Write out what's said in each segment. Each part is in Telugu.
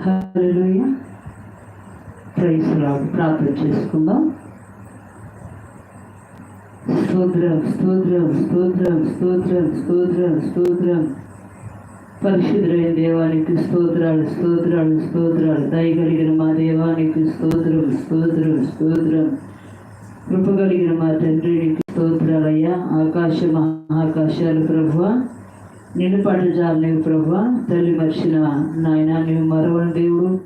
హల్లెలూయ. ప్రైస్ లాడ్ ప్రార్థన చేసుకుందాం. స్తోత్రం స్తోత్రం స్తోత్రం స్తోత్రం స్తోత్రం స్తోత్రం. పరిశుద్ధమైన దేవానికి స్తోత్రాలు స్తోత్రాలు స్తోత్రాలు. దయగలిగిన మా దేవానికి స్తోత్రం స్తోత్రం స్తోత్రం. కృప కలిగిన మా తండ్రికి స్తోత్రాలయ్యా. ఆకాశ మహాకాశాలు ప్రభువ. నిన్ను పట్టజాలు నీవు ప్రభువ తల్లి మర్చిన నాయన నీవు మరవని దేవుడు.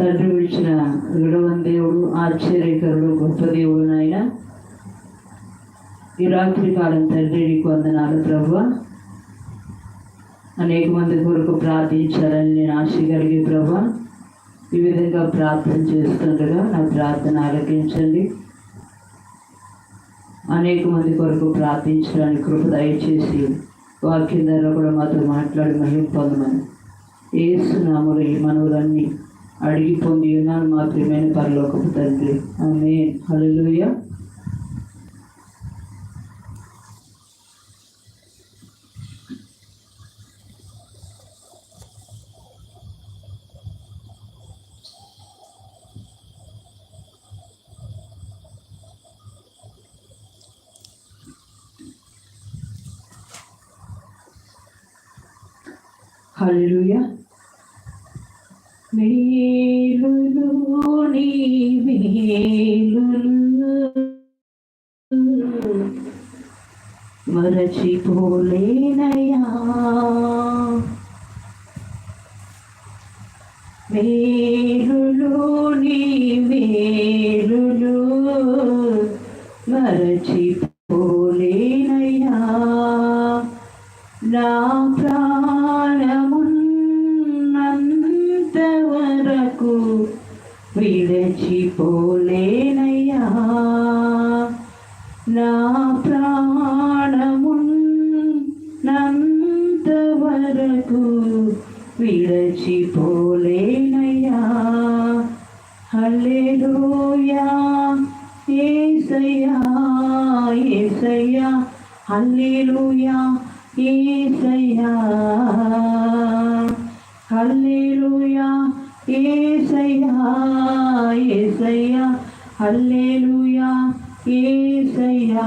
తండ్రి విడిచిన విడవని దేవుడు ఆశ్చర్యకరుడు గొప్ప దేవుడు నాయన. ఈ రాత్రి కాలం తండ్రి నీకు వందనాలు ప్రభువ అనేక మంది కొరకు ప్రార్థించాలని నేను ఆశ కలిగి ప్రభు. ఈ విధంగా ప్రార్థన చేస్తుండగా నా ప్రార్థన ఆలకించండి. అనేక మంది కొరకు ప్రార్థించడానికి కృప దయచేసి వాక్యం ద్వారా కూడా మాతో మాట్లాడి మహిమ పొందమని. ఏసునాములు ఈ మనవులన్నీ అడిగి పొంది ఉన్నాను మా ప్రియమైన పరలోకపు తండ్రి. ఆమె హల్లెలూయా హల్లెలూయా మేలులు నీ మేలులు మరచిపోలేనయా మేలులు నీ మేలులు యేసయ్యా ఏసయ్యా హల్లేలుయా ఏసయ్యా. హల్లేలుయా ఏసయ్యా ఏసయ్యా హల్లెలూయా యేసయ్యా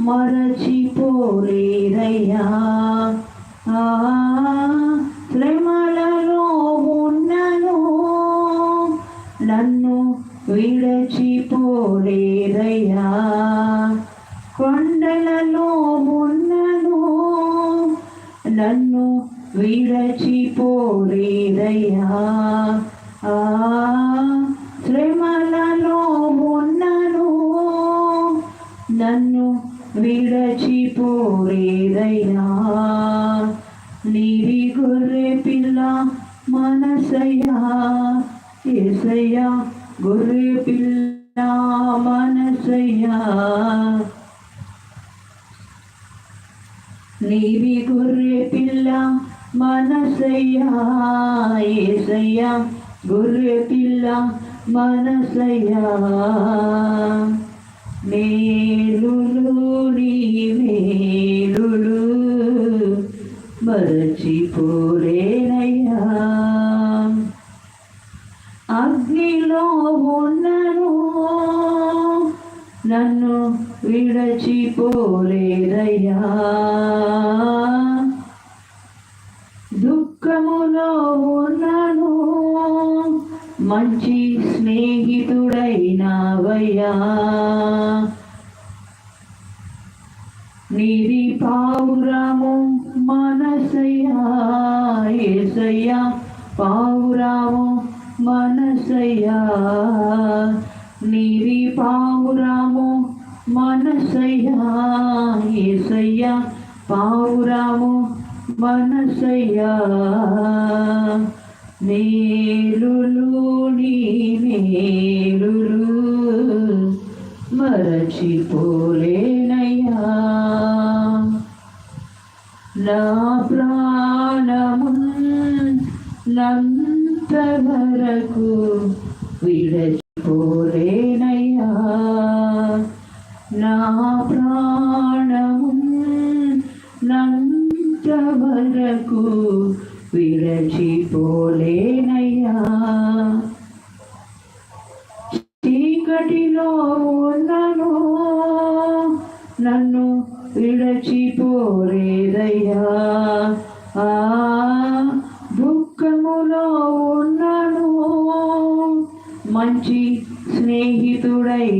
మరచిపోలేదయ్యా. శ్రమలలో ఉన్నను నన్ను విడచిపోలేదయ్యా. కొండలలో ఉన్నను నన్ను విడచిపోలేదయ్యా. ఆ ఏసయ్యా గొర్రె పిల్ల మనసయ్యా నీవి గొర్రె పిల్ల మనసయ్యా ఏసయ్యా గొర్రె పిల్ల మనసయ్యా మేలులు ఏసయ్యా పావురాము మనసయ్య. మేలులు నీ మేలులు మరచిపోలేనయ్యా. నా ప్రాణము నంత వరకు లేదయ్యా ఆ దుఃఖములో ఉన్నాను. మంచి స్నేహితుడైనావయ్యా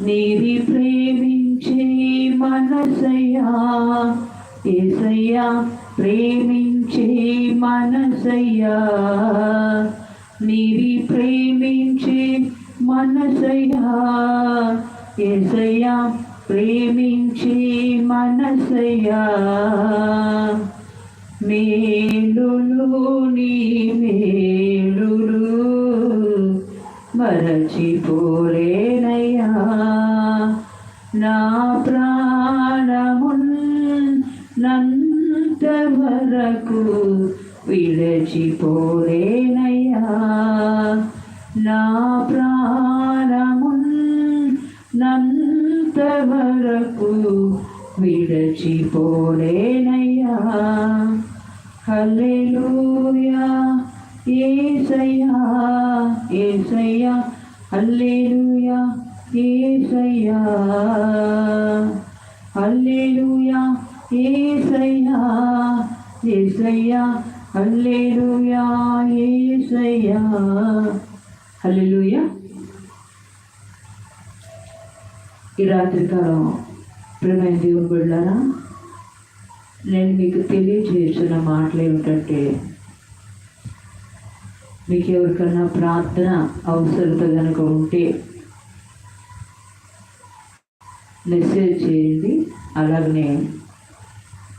నీది ప్రేమించే మనసయ్యా ఏసయ్యా ప్రేమించే మనసయ్యా నీది ప్రేమించే మనసయ్యా ఏసయ్యా ప్రేమించి మనసయ్యా మేలులు నీ మేలులు మరచిపోలేనయ్యా. నా ప్రాణమున్ నంత వరకు విడచిపోలేనయ్యా. నా ప్రాణ వరకు విడచిపోలేనయ్యా. హల్లెలూయా ఏసయ్యా ఏసయ్యా హల్లెలూయా ఏసయ్యా. హల్లెలూయా ఏసయ్యా ఏసయ్యా హల్లెలూయా ఏసయ్యా. హల్లెలూయా. ఈ రాత్రికాలం ప్రేమైన దేవుని బిళ్ళారా నేను మీకు తెలియజేసిన మాటలు ఏమిటంటే మీకు ఎవరికన్నా ప్రార్థన అవసరత కనుక ఉంటే మెసేజ్ చేయండి. అలాగనే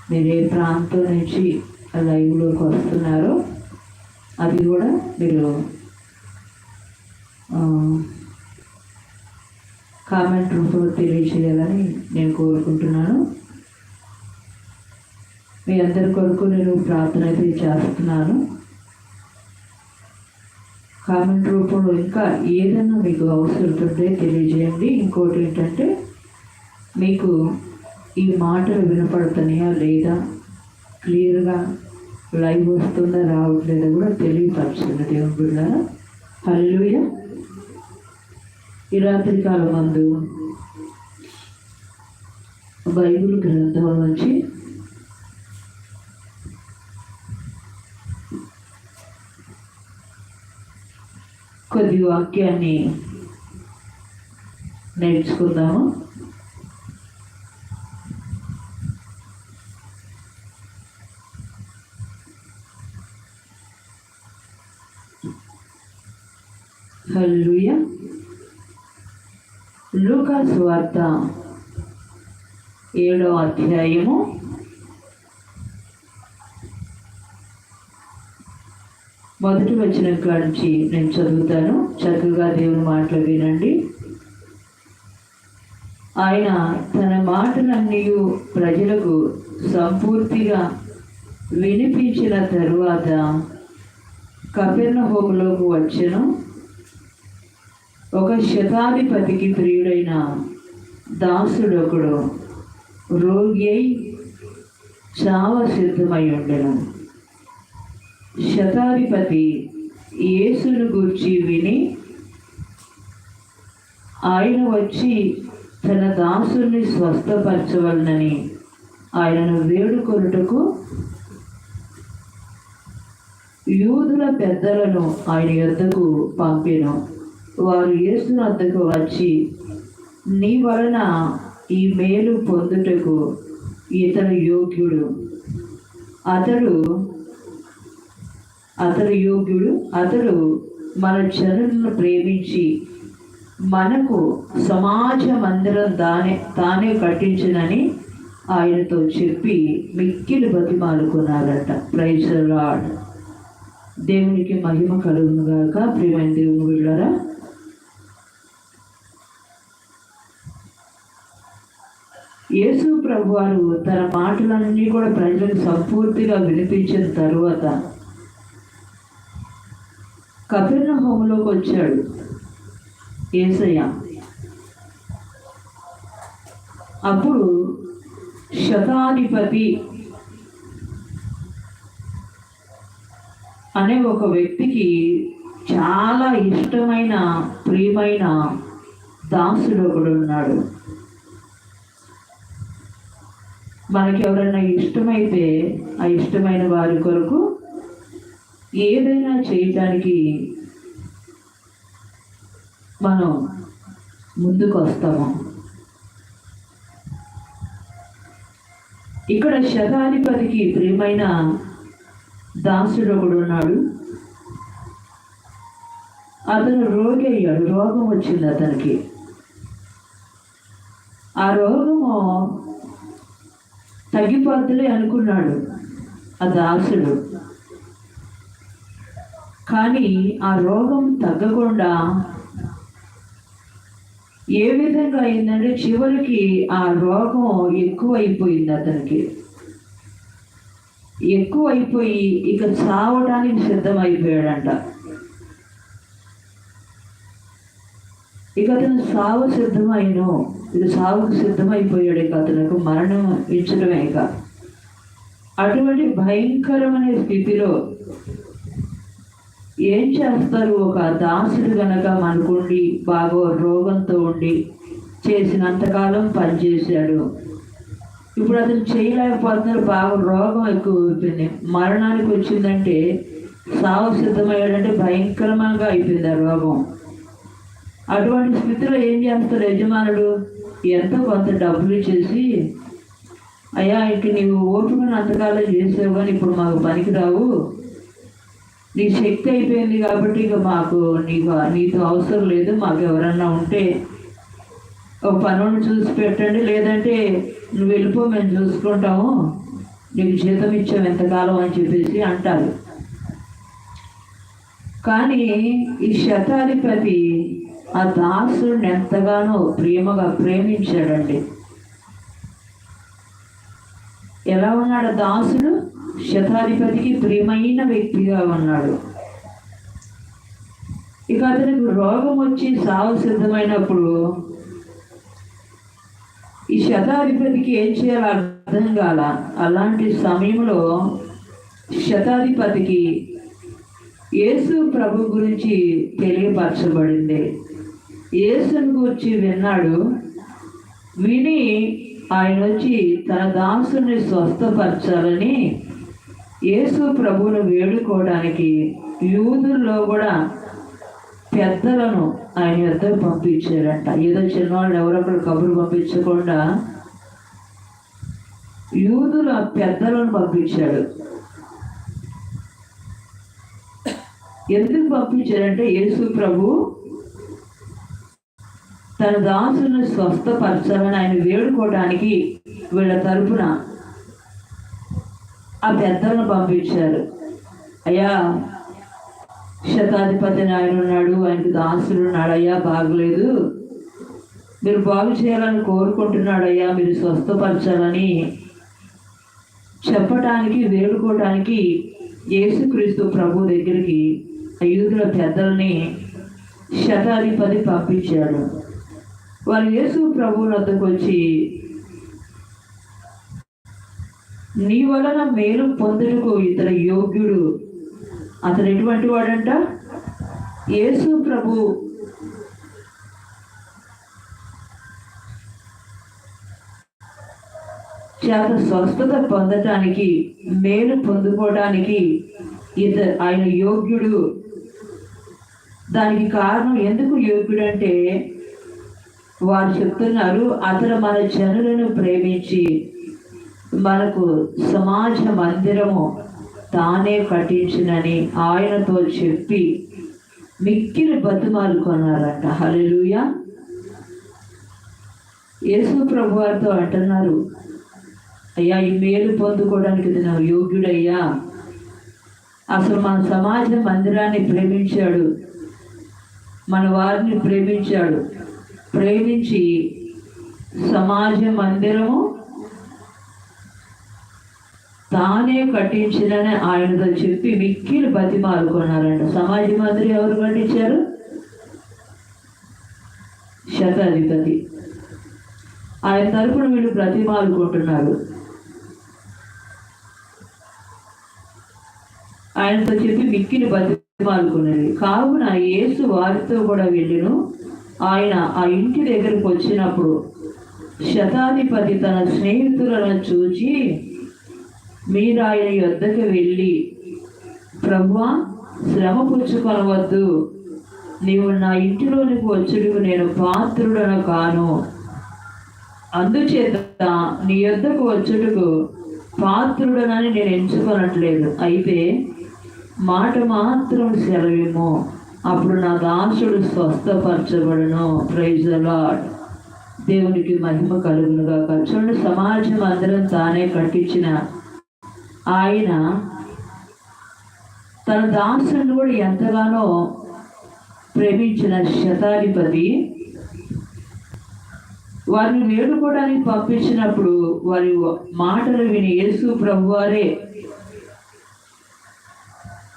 మీరు ఏ ప్రాంతం నుంచి ఆ లైవ్లోకి వస్తున్నారో అది కూడా మీరు కామెంట్ రూపంలో తెలియజేయాలని నేను కోరుకుంటున్నాను. మీ అందరి కొరకు నేను ప్రార్థన అయితే చేస్తున్నాను. కామెంట్ రూపంలో ఇంకా ఏదైనా మీకు అవసరం తెలియజేయండి. ఇంకోటి ఏంటంటే మీకు ఈ మాటలు వినపడుతున్నాయా లేదా? క్లియర్గా లైవ్ వస్తుందా రావట్లేదా కూడా తెలియపరచండి దేవుని బిడ్డ హల్లుయ ఈ రాత్రి కాలం మందు బైబిల్ గ్రంథం నుంచి కొద్ది వాక్యాన్ని నేర్చుకుందాము Hallelujah. లూకాస్ వార్త ఏడో అధ్యాయము. మొదటి వచ్చిన కాడ నుంచి నేను చదువుతాను. చక్కగా దేవుని మాటలు వినండి. ఆయన తన మాటలన్నీ ప్రజలకు సంపూర్తిగా వినిపించిన తరువాత కపిర్ణ హోములోకి వచ్చను. ఒక శతాధిపతికి ప్రియుడైన దాసుడు ఒకడు రోగి అయి చావ సిద్ధమై ఉండను శతాధిపతి యేసును గూర్చి విని ఆయన వచ్చి తన దాసుని స్వస్థపరచవలనని ఆయనను వేడుకొనుటకు యూదుల పెద్దలను ఆయన యొద్దకు పంపెను. వారు యేసు వద్దకు వచ్చి నీ వలన ఈ మేలు పొందుటకు ఇతను యోగ్యుడు. అతడు అతడు యోగ్యుడు. అతడు మన జనులను ప్రేమించి మనకు సమాజ మందిరం దానే తానే కట్టించునని ఆయనతో చెప్పి మిక్కిలి బతిమాలుకున్నారట. ప్రైజ్ రాడ్ దేవునికి మహిమ కలుగునుగాక ప్రియమైన దేవుని వెళ్ళారా యేసు ప్రభు వారు తన మాటలన్నీ కూడా ప్రజలకు సంపూర్తిగా వినిపించిన తరువాత కపిర్ణ హోములోకి వచ్చాడు ఏసయ్య. అప్పుడు శతాధిపతి అనే ఒక వ్యక్తికి చాలా ఇష్టమైన ప్రియమైన దాసుడు ఒకడు ఉన్నాడు. మనకి ఎవరైనా ఇష్టమైతే ఆ ఇష్టమైన వారి కొరకు ఏదైనా చేయటానికి మనం ముందుకు వస్తాము ఇక్కడ శతాధిపతికి ప్రియమైన దాసుడు ఒకడు ఉన్నాడు. అతను రోగి అయ్యాడు రోగం వచ్చింది అతనికి. ఆ రోగము తగ్గిపోద్దులే అనుకున్నాడు. ఆ దాసుడు కానీ ఆ రోగం తగ్గకుండా ఏ విధంగా అయిందంటే చివరికి ఆ రోగం ఎక్కువైపోయింది అతనికి. ఎక్కువైపోయి ఇక చావడానికి సిద్ధమైపోయాడంట. ఇక అతను సావు సిద్ధమైను. ఇక సావుకు సిద్ధమైపోయాడు ఇక అతనికి మరణం ఇచ్చడమే ఇక. అటువంటి భయంకరమైన స్థితిలో ఏం చేస్తారు? ఒక దాసుడు గనక అనుకోండి బాగా రోగంతో ఉండి చేసినంతకాలం పనిచేశాడు. ఇప్పుడు అతను చేయలేకపోతున్నారు బాగా రోగం ఎక్కువ అయిపోయింది మరణానికి వచ్చిందంటే సావు సిద్ధమయ్యాడంటే భయంకరంగా అయిపోయింది ఆ రోగం. అటువంటి స్థితిలో ఏం చేస్తాడు యజమానుడు? ఎంతో కొంత డబ్బులు ఇచ్చేసి అయ్యా ఇక నీవు ఓటుకుని అంతకాలం చేసావు కానీ ఇప్పుడు మాకు పనికిరావు. నీ శక్తి అయిపోయింది కాబట్టి ఇక మాకు నీకు నీతో అవసరం లేదు. మాకు ఎవరన్నా ఉంటే ఒక పనులను చూసి పెట్టండి. లేదంటే నువ్వు వెళ్ళిపో మేము చూసుకుంటాము. నీకు జీతం ఇచ్చాం ఎంతకాలం అని చెప్పేసి అంటారు. కానీ ఈ శతాధిపతి ఆ దాసుడిని ఎంతగానో ప్రేమగా ప్రేమించాడండి. ఎలా ఉన్నాడు ఆ దాసుడు? శతాధిపతికి ప్రియమైన వ్యక్తిగా ఉన్నాడు. ఇక అతనికి రోగం వచ్చి సావు సిద్ధమైనప్పుడు ఈ శతాధిపతికి ఏం చేయాలో అర్థం కాల. అలాంటి సమయంలో శతాధిపతికి యేసు ప్రభు గురించి తెలియపరచబడింది. యేసును గూర్చి విన్నాడు. విని ఆయన వచ్చి తన దాసుని స్వస్థపరచాలని యేసు ప్రభువును వేడుకోవడానికి యూదుల్లో కూడా పెద్దలను ఆయన యొద్ద పంపించారంట. ఏదో చిన్నవాళ్ళు ఎవరొకరు కబురు పంపించకుండా యూదుల పెద్దలను పంపించాడు. ఎందుకు పంపించారంటే యేసు ప్రభు తన దాసులను స్వస్థపరచాలని ఆయన వేడుకోవడానికి వీళ్ళ తరపున ఆ పెద్దలను పంపించారు. అయ్యా శతాధిపతి నాయుడు ఉన్నాడు ఆయనకు దాసులు ఉన్నాడు అయ్యా బాగలేదు. మీరు బాగు చేయాలని కోరుకుంటున్నాడు అయ్యా మీరు స్వస్థపరచాలని చెప్పటానికి వేడుకోవడానికి యేసుక్రీస్తు ప్రభు దగ్గరికి యూదుల పెద్దల్ని శతాధిపతి పంపించాడు. వారు యేసు ప్రభు వద్దకు వచ్చి నీ వలన మేలు పొందుటకు ఇతర యోగ్యుడు. అతను ఎటువంటి వాడంట? యేసు ప్రభు చేత స్వస్థత పొందటానికి మేలు పొందుకోవడానికి ఇత ఆయన యోగ్యుడు. దానికి కారణం ఎందుకు యోగ్యుడు అంటే వారు చెప్తున్నారు అతను మన జనులను ప్రేమించి మనకు సమాజ మందిరము తానే కట్టించినని ఆయనతో చెప్పి మిక్కిలి బతుమాలు కొన్నారంట. హల్లెలూయా. యేసు ప్రభు వారితో అంటున్నారు అయ్యా ఈ మేలు పొందుకోవడానికి ఇది నా యోగ్యుడయ్యా. అసలు మన సమాజ మందిరాన్ని ప్రేమించాడు మన వారిని ప్రేమించాడు. ప్రేమించి సమాజ మందిరము తానే కట్టించినని ఆయనతో చెప్పి మిక్కిలు బతిమాలుకున్నారంట సమాజ మందిరం ఎవరు కట్టించారు? శతాధిపతి. ఆయన తరపున వీళ్ళు బ్రతిమాలుకుంటున్నారు ఆయనతో చెప్పి మిక్కిని బతిమాలుకున్నది కావున యేసు వారితో కూడా వెళ్ళిను. ఆయన ఆ ఇంటి దగ్గరకు వచ్చినప్పుడు శతాధిపతి తన స్నేహితులను చూచి మీరు ఆయన యొద్దకు వెళ్ళి ప్రభువా శ్రమ పుచ్చుకొనవద్దు. నీవు నా ఇంటిలోనికి వచ్చుడు నేను పాత్రుడను కాను. అందుచేత నీ యొద్దకు వచ్చుటకు పాత్రుడనని నేను ఎంచుకొనట్లేదు. అయితే మాట మాత్రం సెలవేమో అప్పుడు నా దాసుడు స్వస్థపరచబడును. ప్రైజ్ లాడ్ దేవునికి మహిమ కలుగునుగా చూడండి సమాజం అందరం తానే కట్టించిన ఆయన. తన దాసుని కూడా ఎంతగానో ప్రేమించిన శతాధిపతి. వారిని వేడుకోవడానికి పంపించినప్పుడు వారి మాటలు విని యేసు ప్రభువారే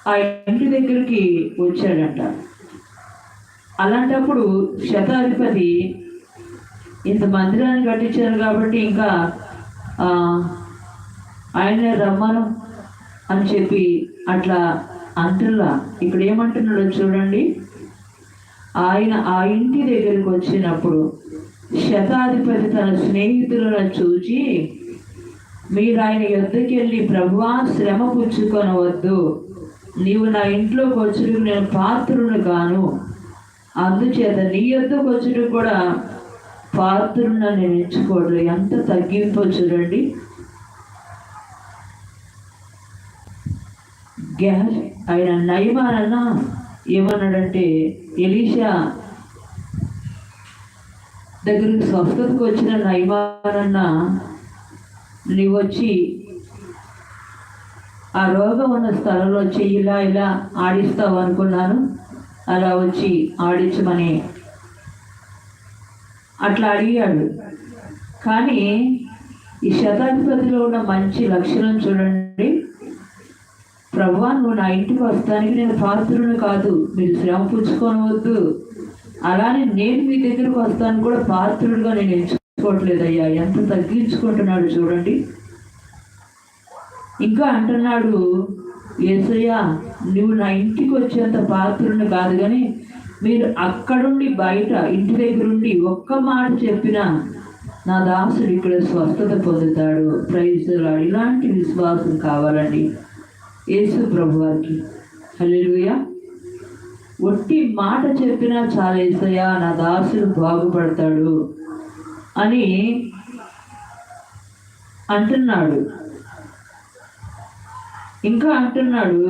ఆ ఇంటి దగ్గరికి వచ్చాడంట. అలాంటప్పుడు శతాధిపతి ఇంత మందిరాన్ని కట్టించారు కాబట్టి ఇంకా ఆయన ఆయనే రమ్మను అని చెప్పి అట్లా అంటుల్లా. ఇక్కడ ఏమంటున్నాడో చూడండి. ఆయన ఆ ఇంటి దగ్గరికి వచ్చినప్పుడు శతాధిపతి తన స్నేహితులను చూచి మీరు ఆయన యొద్దకి వెళ్ళి ప్రభువా శ్రమ పుచ్చుకొనవద్దు. నీవు నా ఇంట్లోకి వచ్చుడు నేను పాత్రును కాను అందుచేత నీ యొద్దకు వచ్చుడు కూడా పాత్రున్న నేను ఎంచుకోవడం ఎంత తగ్గింపు చూడండి. గ్యాస్ ఆయన నయమానన్న ఏమన్నాడంటే ఎలీషా దగ్గరికి స్వస్థతకు వచ్చిన నయమానన్న నీవు వచ్చి ఆ రోగం ఉన్న స్థలంలో వచ్చి ఇలా ఇలా ఆడిస్తావు అనుకున్నాను. అలా వచ్చి ఆడించమని అట్లా అడిగాడు. కానీ ఈ శతాధిపతిలో ఉన్న మంచి లక్షణం చూడండి. ప్రభువా నువ్వు నా ఇంటికి వస్తానికి నేను పాత్రుడు కాదు. మీరు శ్రమ పుచ్చుకోనవద్దు. అలానే నేను మీ దగ్గరకు వస్తాను కూడా పాత్రుడిగా నేను ఎంచుకోవట్లేదయ్యా. ఎంత తగ్గించుకుంటున్నాడు చూడండి. ఇంకా అంటున్నాడు ఏసయ్య నువ్వు నా ఇంటికి వచ్చేంత పాత్రుని కాదు కానీ మీరు అక్కడుండి బయట ఇంటి దగ్గరుండి ఒక్క మాట చెప్పినా నా దాసుడు ఇక్కడ స్వస్థత పొందుతాడు. ప్రైజ్ ఇలాంటి విశ్వాసం కావాలండి యేసు ప్రభు వారికి హల్లెలూయా ఒట్టి మాట చెప్పినా చాలా ఏసయ్య నా దాసుడు బాగుపడతాడు అని అంటున్నాడు. ఇంకా అంటున్నాడు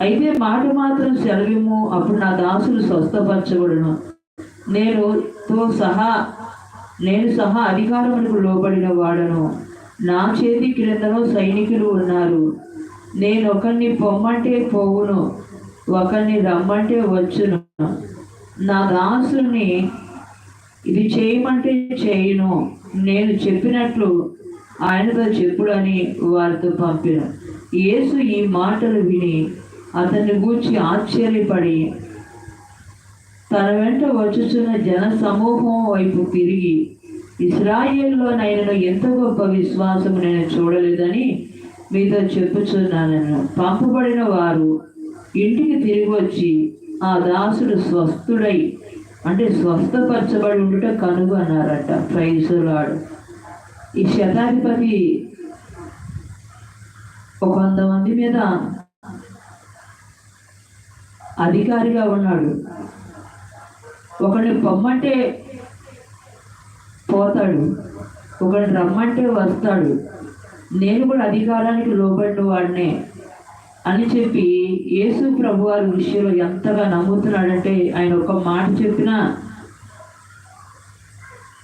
అయితే మాట మాత్రం సెలవిము అప్పుడు నా దాసులు స్వస్థపరచబడును. నేను తో సహా నేను సహా అధికారములకు లోబడిన వాడను. నా చేతి క్రిందనో సైనికులు ఉన్నారు. నేను ఒకరిని పొమ్మంటే పోవును ఒకరిని రమ్మంటే వచ్చును. నా దాసుని ఇది చేయమంటే చేయను. నేను చెప్పినట్లు ఆయనతో చెప్పుడని వారితో పంపిన. యేసు ఈ మాటలు విని అతన్ని గూర్చి ఆశ్చర్యపడి తన వెంట వచ్చుచున్న జన సమూహం వైపు తిరిగి ఇస్రాయేల్లో నేను ఎంత గొప్ప విశ్వాసం నేను చూడలేదని మీతో చెప్పుచున్నానను. పంపబడిన వారు ఇంటికి తిరిగి వచ్చి ఆ దాసుడు స్వస్థుడై అంటే స్వస్థపరచబడి ఉండుట కనుగొన్నారట. ప్రైజులాడు ఈ శతాధిపతి ఒక వంద మంది మీద అధికారిగా ఉన్నాడు. ఒకరిని పొమ్మంటే పోతాడు ఒకరిని రమ్మంటే వస్తాడు. నేను కూడా అధికారానికి లోబడిన వాడినే అని చెప్పి యేసు ప్రభు వారి విషయంలో ఎంతగా నమ్ముతున్నాడంటే ఆయన ఒక మాట చెప్పినా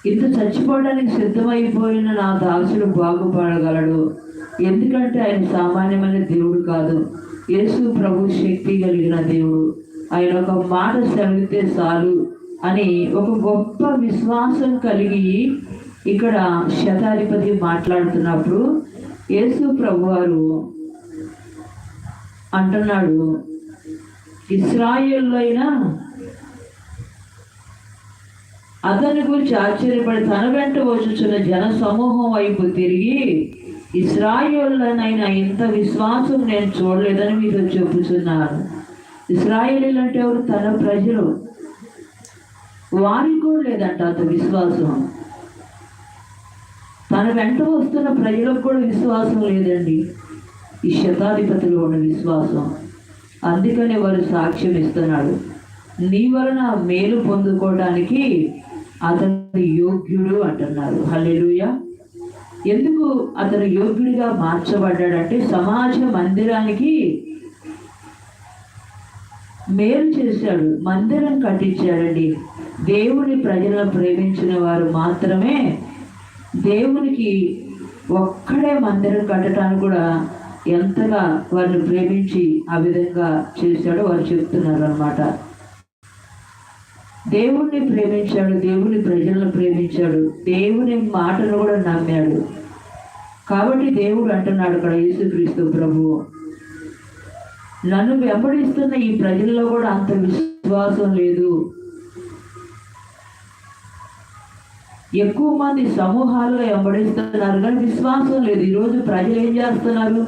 ఇంత చచ్చిపోవడానికి సిద్ధమైపోయిన నా దాసుడు బాగుపడగలడు. ఎందుకంటే ఆయన సామాన్యమైన దేవుడు కాదు. యేసు ప్రభు శక్తి కలిగిన దేవుడు. ఆయన ఒక మాట సెలవితే చాలు అని ఒక గొప్ప విశ్వాసం కలిగి ఇక్కడ శతాధిపతి మాట్లాడుతున్నప్పుడు యేసు ప్రభువారు అంటున్నాడు ఇస్రాయేల్లో అయినా అతని గురించి ఆశ్చర్యపడి తన వెంట వచ్చుచున్న జన సమూహం వైపు తిరిగి ఇస్రాయేళ్ళనైనా ఇంత విశ్వాసం నేను చూడలేదని మీతో చెప్పుచున్నాను ఇస్రాయేలీలు అంటే ఎవరు? తన ప్రజలు. వారికి కూడా లేదంట అంత విశ్వాసం. తన వెంట వస్తున్న ప్రజలకు కూడా విశ్వాసం లేదండి. ఈ శతాధిపతిలో ఉన్న విశ్వాసం. అందుకనే వారు సాక్ష్యం ఇస్తున్నాడు. నీ వలన మేలు పొందుకోవడానికి అతను యోగ్యుడు అంటున్నారు. హల్లెలుయ. ఎందుకు అతను యోగ్యుడిగా మార్చబడ్డాడంటే సమాజ మందిరానికి మేలు చేశాడు మందిరం కట్టించాడండి. దేవుని ప్రజలను ప్రేమించిన వారు మాత్రమే దేవునికి ఒక్కడే మందిరం కట్టడానికి కూడా ఎంతగా వారిని ప్రేమించి ఆ విధంగా చేశాడో వారు చెప్తున్నారు అనమాట దేవుణ్ణి ప్రేమించాడు దేవుని ప్రజలను ప్రేమించాడు దేవుని మాటను కూడా నమ్మాడు. కాబట్టి దేవుడు అంటున్నాడు ఇక్కడ యేసుక్రీస్తు ప్రభు నన్ను వెంబడిస్తున్న ఈ ప్రజల్లో కూడా అంత విశ్వాసం లేదు. ఎక్కువ మంది సమూహాల్లో వెంబడిస్తున్నారు కానీ విశ్వాసం లేదు. ఈరోజు ప్రజలు ఏం చేస్తున్నారు?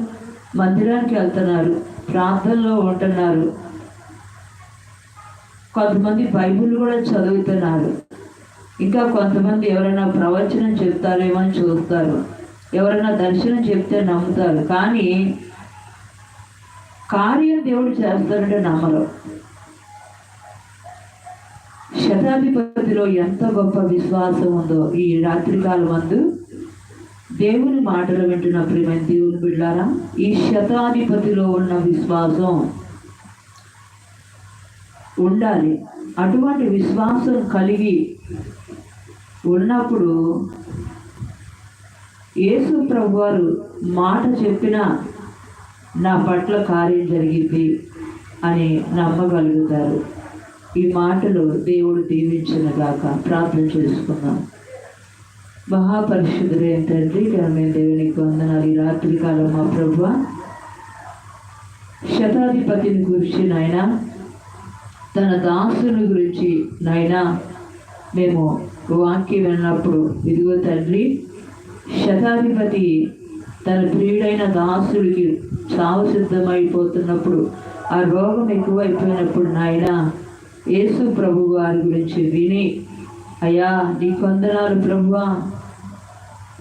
మందిరానికి వెళ్తున్నారు ప్రాంతంలో ఉంటున్నారు. కొంతమంది బైబిల్ కూడా చదువుతున్నారు. ఇంకా కొంతమంది ఎవరైనా ప్రవచనం చెప్తారేమో అని చూస్తారు. ఎవరైనా దర్శనం చెప్తే నమ్ముతారు. కానీ కార్యం దేవుడు చేస్తారంటే నమ్మరు. శతాధిపతిలో ఎంత గొప్ప విశ్వాసం ఉందో ఈ రాత్రికాలం మందు దేవుని మాటలు వింటున్న ప్రేమ దేవుని బిడ్డారా ఈ శతాధిపతిలో ఉన్న విశ్వాసం ఉండాలి. అటువంటి విశ్వాసం కలిగి ఉన్నప్పుడు యేసు ప్రభు వారు మాట చెప్పిన నా పట్ల కార్యం జరిగింది అని నమ్మగలుగుతారు. ఈ మాటలు దేవుడు దీవించిన గాక ప్రార్థన చేసుకున్నాం మహాపరిశుద్ధుడైన తండ్రి ఘనమైన దేవునికి వందనాలు. ఈ రాత్రికాలం మా ప్రభు శతాధిపతిని గురించి నాయన తన దాసుని గురించి నాయన మేము వాక్యం విన్నప్పుడు ఇదిగో తండ్రి శతాధిపతి తన ప్రియుడైన దాసుడికి చావు సిద్ధమైపోతున్నప్పుడు ఆ రోగం ఎక్కువైపోయినప్పుడు నాయన యేసు ప్రభు వారి గురించి విని అయ్యా నీ కొందనాలు ప్రభువా.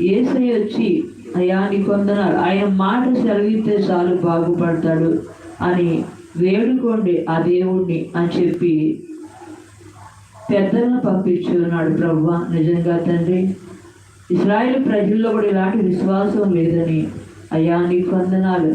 ఏసై వచ్చి అయ్యా నీ కొందనాలు ఆయన మాట సెలవిస్తే చాలు బాగుపడతాడు అని వేడుకోండి ఆ దేవుణ్ణి అని చెప్పి పెద్దలను పంపించున్నాడు ప్రభు నిజంగా తండ్రి ఇస్రాయేల్ ప్రజల్లో కూడా ఇలాంటి విశ్వాసం లేదని. అయ్యా నీ వందనాలు.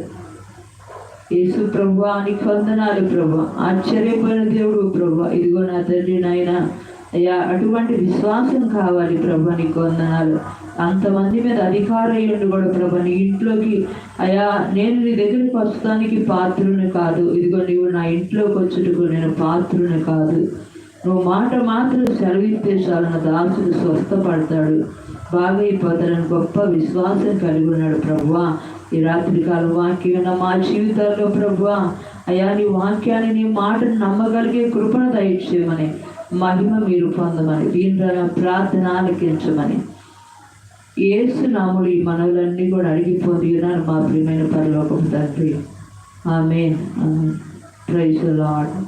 యేసు ప్రభు నీకు వందనాలు ప్రభు ఆశ్చర్యపోయిన దేవుడు ప్రభు ఇదిగో నా తండ్రి నాయన అయ్యా అటువంటి విశ్వాసం కావాలి ప్రభు నీకు వందనాలు. అంతమంది మీద అధికారులు కూడా ప్రభు నీ ఇంట్లోకి అయ్యా నేను నీ దగ్గరికి వస్తానికి పాత్రుని కాదు. ఇదిగో నీవు నా ఇంట్లోకి వచ్చుటకు నేను పాత్రుని కాదు. నువ్వు మాట మాత్రం సెలవిస్తే చాలు నా దాసుడు స్వస్థపడతాడు. బాగా గొప్ప విశ్వాసం కలిగి ఉన్నాడు ప్రభువా ఈ రాత్రికాల వాక్యం మా జీవితాల్లో ప్రభువా అయ్యా నీ వాక్యాన్ని నీ మాటను నమ్మగలిగే కృపణ దయచేయమని. మహిమ మీరు పొందమని దీంట్లో ప్రార్థన ఆలకించమని. ఏసు నాములు ఈ మనవులన్నీ కూడా అడిగిపోతూ ఉన్నారు మా ప్రియమైన పరలోకం తండ్రి. ఆమె ప్రైజ్ లాడ్